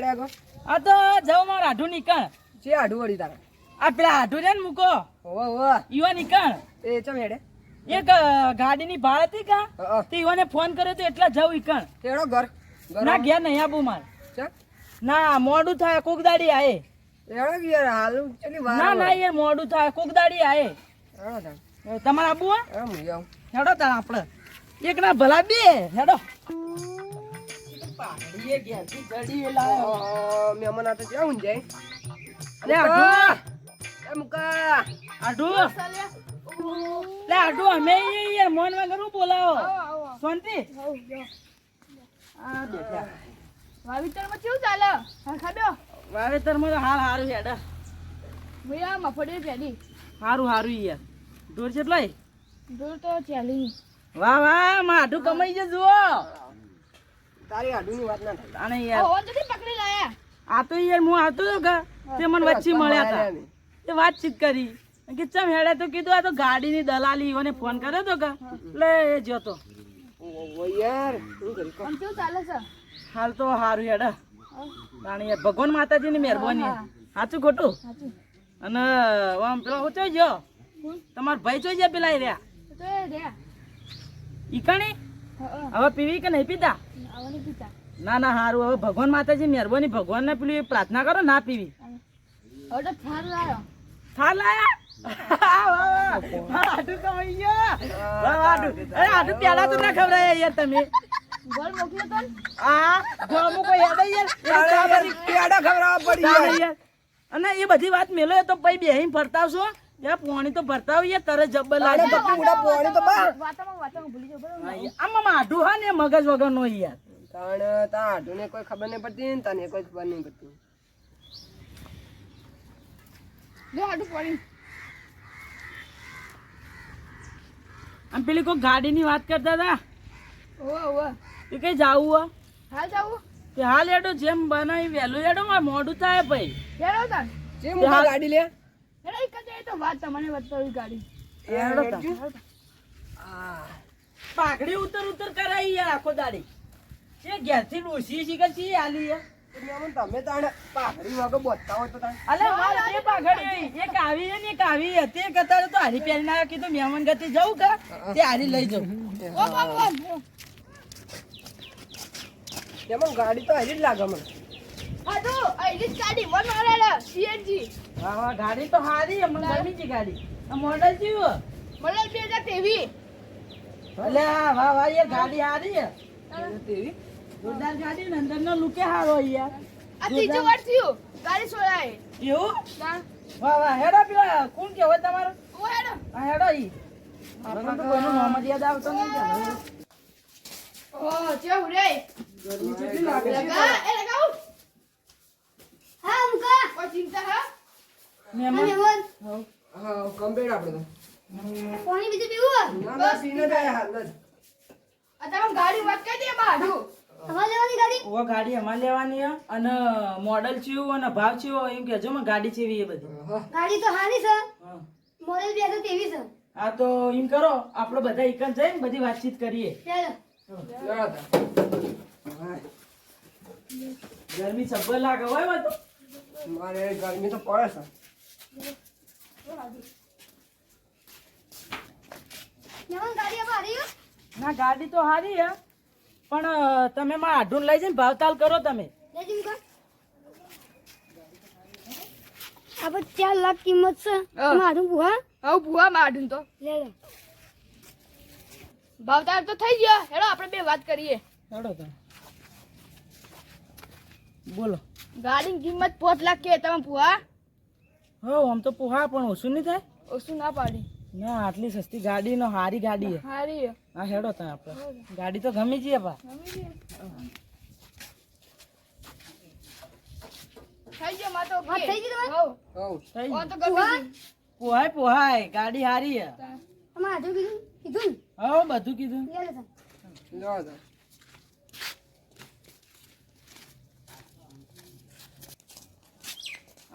હેડ્યા go. આ તો જાવ મારા આઢું નીકળ. જે આઢુ વળી તારા. આ પેલા આઢુ છે ને મૂકો. ઓ હોવા ઈવા નીકળ. એ ચમ હેડે? એક ગાડીની ભાડ હતી કા? તે ઈવાને ફોન કર્યો તો એટલા જાવ ઈકણ. તેડો ઘર. ના ગયા નહીં આબુ માર. ના મોડું થાય કોક દાડી આયે. એડો કે યાર હાલ ચલી વાર ના ના યાર મોડું થાય કોક દાડી આયે. તમારે આબુ હે? હેડો તાર આપણે એક ના ભલા બે હેડો. પાઘડીએ ઘેરથી જડી લાયો. મહેમાન આ તો જાઉં ને જાય લે આઢું એ મુકા આઢું લે આઢું અમે યાર મોન વગર હું બોલાવો શાંતિ આ બેઠા વાવેતરમાં કેવું ચાલે હા ખાધો વાવેતરમાં તો હાલ હારું હેડ ભૈયા મફળી પેલી હારું હારું યાર ઢોર કેટલો હે? દૂર તો ચાલી વાહ વાહમાં આઢું કમાઈ જજો તારી આડુની વાત ના થાય. આને યાર. ઓવન તો પકડી લાયા આ તો યાર હું આવતો હતો કે તે મને વચ્ચે મળ્યા હતા. તે વાતચીત કરી. કે ચમ હેડે તો કીધું આ તો ગાડીની દલાલી ઓને ફોન કર્યો તો કે લે એ જોતો ઓ યાર શું કરી? કેવું ચાલે છે? હાલ તો હારું હેડે. રાણી યાર ભગવાન માતાજીની મહેરબાની. સાચું ખોટું? અને આમ પેલો હું જો ગયો? તમારા ભાઈ ચોઈ ગયા પેલા રહ્યા? તો ઈકણી હવે પીવી કે નહીં પીતા? ના ના સારું હવે ભગવાન માતાજી મહેરબાની. ભગવાનને પેલી પ્રાર્થના કરો ના પીવી. હવે તો થાર લાયા. આટું કમાઈ ગયો. આટું. તો ના ખવડાય યાર તમે. ગોળ મોકલ્યો તો આ ગોમું કોઈ યાદ યાર? એ તારે ચા યાર બધી- પેડા ખવડાવવા પડી યાર. યાર. અને એ બધી વાત મેલો તો પછી બેહીને ફરતાવશો પોણી તો ભરતા યાર તરત જબ્બર લાગે. તારે તો પૂડા પોણી તો. વાતામાં વાતામાં ભૂલી જાવ. આમાં માઢું હા ને મગજ વગર નો યાર. તાણ તા આડુને કોઈ ખબર નહીં પડતી ને તને કોઈ ખબર નહીં પડતી. લે આડું પડી આમ પેલી કોઈ ગાડીની વાત કરતા હતા? ઓવા ઓવા. એ કઈ જાવું હાલ જાવું? કે હાલ એડો જેમ બનાવી વહેલું એડો મારે મોડું થાય ભાઈ. હેડો તાર જે ગાડી લે. જ એ તો વાત તમને બતાવી ગાડી. હેડો પાઘડી ઉતર ઉતર કરાઈ યાર આખો દાડી. છે ઘેરથી ડોસી છે કે છે આલી યાર. તમે તાણ પાઘડી વગર બોલતા હોય તો તાણ. અલે મારે બે પાઘડી એક આવી છે ને એક આવી છે. તે કતારે તો હારી આવ્યો કીધું મહેમાન ગતિ જવું કે તે હારી લઈ જાઉં ઓ બાબા ગાડી તો હારી જ લાગે મને. આડુ આઈડી ગાડી વન મારેલા સીએનજી હા ગાડી તો હારી મને ગમી છે ગાડી. મોડલ કેવું મોડલ બે હજાર તેવી ભલે વાહ વાહ યાર ગાડી હારી. છે જોરદાર ગાડી ને અંદરનો લુકે હારો યાર. આ ત્રીજું વાર થયું. ગાડી છોડાય એવું? વાહ વાહ હેડો પેલા કોણ કેવો તમારો? ઓ હેડો. હા હેડો ઈ. આપણને તો કોઈનું નામ જ યાદ આવતો નહીં ઓ જેવું રે ગરમી કેટલી લાગે છે? એ લગાઉ હા મુકા ઓ ચિંતા હા મહેમાન હઉ. હા કમ્પ્લીટ આપણે તો. પાણી બીજું પીવું? ના ના પીને જાય હાલ જ. આ ગાડી વાત કરી દે બાડુ લેવાની ગાડી? ઓ ગાડી અમારે લેવાની હે. અને મોડલ ચીવું અને ભાવ ચીવો એમ કેજો મને ગાડી ચીવી એ બધી. ગાડી તો હારી છે. મોડેલ બે હજાર તેવી છે. હા તો એમ કરો આપણે બધા એકન જઈને બધી વાતચીત કરીએ. તા ગરમી સબ્બર લાગે હોય હોય તો. મારે ગરમી તો પડે છે લેવાની ગાડી આપણે હારી ના ગાડી તો સારી હે પણ તમે માં આઢું લઈ જઈને ભાવતાલ કરો તમે. આપણે ચાર લાખ કિંમત છે. મારું બુહા હવે ભુવા માડું તો. લે લે. ભાવતાર તો થઈ ગયો. હેડો આપણે બે વાત કરીએ. હેડો તો બોલો. ગાડીની કિંમત પાંચ લાખ કે તમે ભૂવા. હો આમ તો પોહા પણ ઓછું નહીં થાય ઓછું ના પાડી ના આટલી સસ્તી ગાડી નો હારી ગાડી હે હારી હા હેડો તમે આપણે ગાડી તો ગમી જઈએ પા થઈ ગયો માં તો થઈ ગઈ તમારી? હવ હઉ થઈ ઓન તો ગમી પોહાય પોહાય ગાડી હારી હે હાજર કીધું કીધું હો બધું કીધું ને લે લે લેવા તા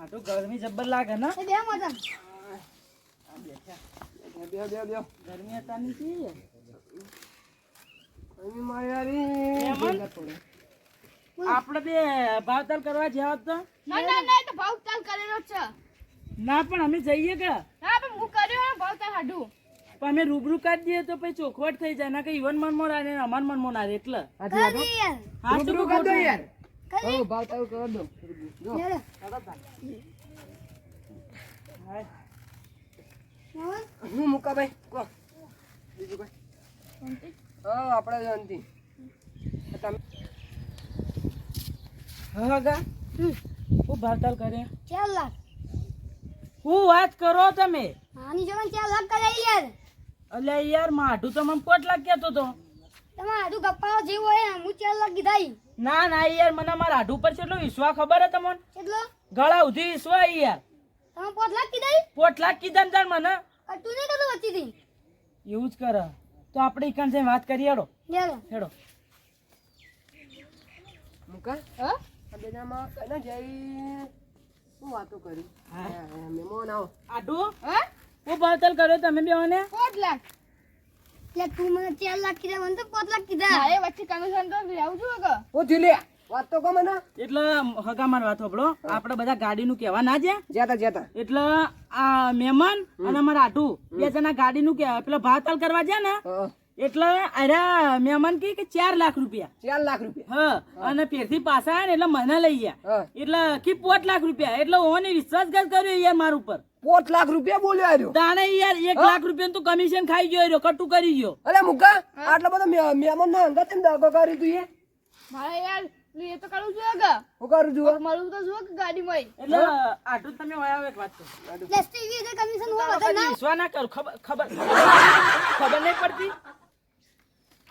આ તો ગરમી જબ્બર લાગે ને? બે મજા. બે બે બે ગરમી અત્યારની છે ગરમી મારી આવી મહેમાન? ભેગા થોડે. આપણે બે ભાવતાલ કરવા જ્યાં તો? ના ના ના તો ભાવ કરેલો છે. ના પણ અમે જઈએ કે? હા પણ હું કર્યો ને ભાવ હાડું. પણ અમે રૂબરૂ કાઢી દઈએ તો પછી ચોખવટ થઈ જાય. ના કે ઈવન મનમાં ને અમાર મનમાં ના રહે એટલે. રૂબરૂ કરી યાર. કરી હો, ભાવ તાલ કરી. દો જો. હું મૂકા ભાઈ કહો બીજું કોઈ? હા આપણે શાંતિ. તમે? હા ગા હું ભાવતાલ કરે? ચાર લાખ. હું વાત કરો તમે? આની જવાન ચાર લાખ કરાઈ યાર. અલ્યા યાર માઢું તો મને કોટ લાખ કહેતો તો. તમારે આટલું જેવો જેવું હોય એમ હું ચાર લાખ કીધા ના ના યાર મને મારા આઢુ પર કેટલો વિશ્વાસ ખબર હે તમને? કેટલો ગળા સુધી વિશ્વાસ યાર. તમે પોટ લાખ કીધા? પોટ લાખ કીધા તાર મને. તું ને કદો કીધું વચ્ચેથી. એવું જ કર. તો આપણે ઈકન સે વાત કરી હેડો. લે. હેડો. મૂકા હા? બેનામાં કને જઈ હું વાતો કરી? હા. હા, હા, મહેમાન આવો. આઢું હા? હું ભાવતલ કર્યો તમે બેવાને પોત લાખ લે તું મને ચાર લાખ કીધા મને તો પાંચ લાખ કીધા. મારે વચ્ચે કમિશન તો રહેવું છું કે ઓ થયું વાત તો કહો મને એટલે હગા માર વાત હોભળો. આપણે બધા ગાડીનું કહેવા ના જ્યાં? જ્યાતા જતા એટલે આ મહેમાન અને અમારા આટુ બે જણા ગાડીનું કે પેલા ભાવતાલ કરવા જ્યાં ને? એટલે અરે મહેમાન કહે કે ચાર લાખ રૂપિયા. ચાર લાખ રૂપિયા. હા અને ફેરથી પાછા આયા ને એટલે મને લઈ ગયા. એટલે કે પોત લાખ રૂપિયા. એટલે ઓને વિશ્વાસઘાત કર્યો યાર મારા ઉપર. પોત લાખ રૂપિયા બોલ્યો આર્યો. તાણે યાર એક લાખ રૂપિયા તું કમિશન ખાઈ ગયો રહ્યો કટુ કરી ગયો. અરે મુકા આટલો બધો મહેમાન ના અંગત એમ દગો કરી તું એ. મારે યાર એ તો કરું છું આગા હું કરું છું મારું તો ગાડી ગાડીમાં. એટલે આટલું તમે વયા એક વાત હજાર કમિશન હોય ના. વિશ્વાસ ના કર ખબર ખબર. ખબર નહીં પડતી?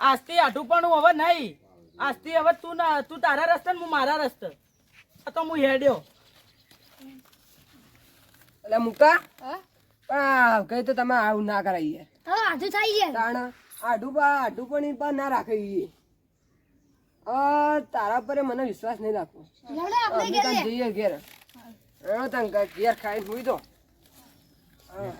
આજથી આઠું પણ હવે નહીં. આજથી હવે તું ના તું તારા રસ્તે ને હું મારા રસ્તે. આ તો હું હેડ્યો. એટલે મુકા હા? પણ કઈ તો તમે આવું ના કરાવીએ આજુ થાય યાર કારણ આઢું પા આઢું પણ પા ના રાખે ઈ તારા પર મને વિશ્વાસ નહીં રાખો. જઈએ ઘેર. ઘેર ખાઈ હુઈ તો હા.